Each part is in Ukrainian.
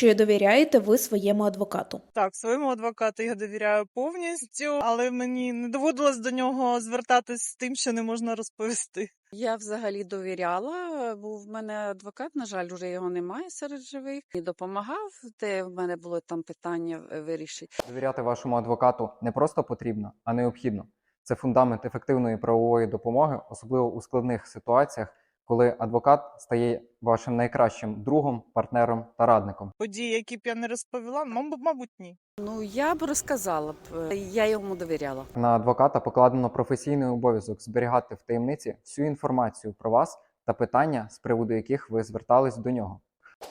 Чи довіряєте ви своєму адвокату? Так, своєму адвокату я довіряю повністю, але мені не доводилось до нього звертатись з тим, що не можна розповісти. Я взагалі довіряла. Був в мене адвокат, на жаль, уже його немає серед живих. І допомагав, де в мене було там питання вирішити. Довіряти вашому адвокату не просто потрібно, а необхідно. Це фундамент ефективної правової допомоги, особливо у складних ситуаціях, коли адвокат стає вашим найкращим другом, партнером та радником. Події, які б я не розповіла, мабуть, мабуть, ні. Ну я б розказала б, е, я йому довіряла. На адвоката покладено професійний обов'язок зберігати в таємниці всю інформацію про вас та питання, з приводу яких ви звертались до нього.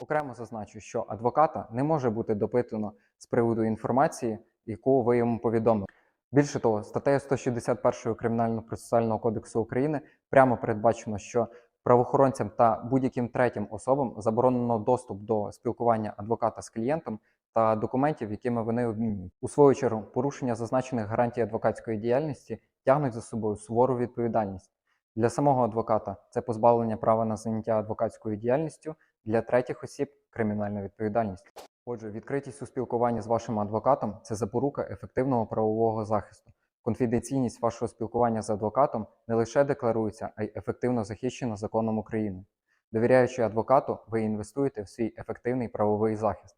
Окремо зазначу, що адвоката не може бути допитано з приводу інформації, яку ви йому повідомили. Більше того, статтею 161 Кримінального процесуального кодексу України прямо передбачено, що правоохоронцям та будь-яким третім особам заборонено доступ до спілкування адвоката з клієнтом та документів, якими вони обмінюють. У свою чергу, порушення зазначених гарантій адвокатської діяльності тягнуть за собою сувору відповідальність. Для самого адвоката це позбавлення права на заняття адвокатською діяльністю, для третіх осіб кримінальна відповідальність. Отже, відкритість у спілкуванні з вашим адвокатом це запорука ефективного правового захисту. Конфіденційність вашого спілкування з адвокатом не лише декларується, а й ефективно захищена законом України. Довіряючи адвокату, ви інвестуєте в свій ефективний правовий захист.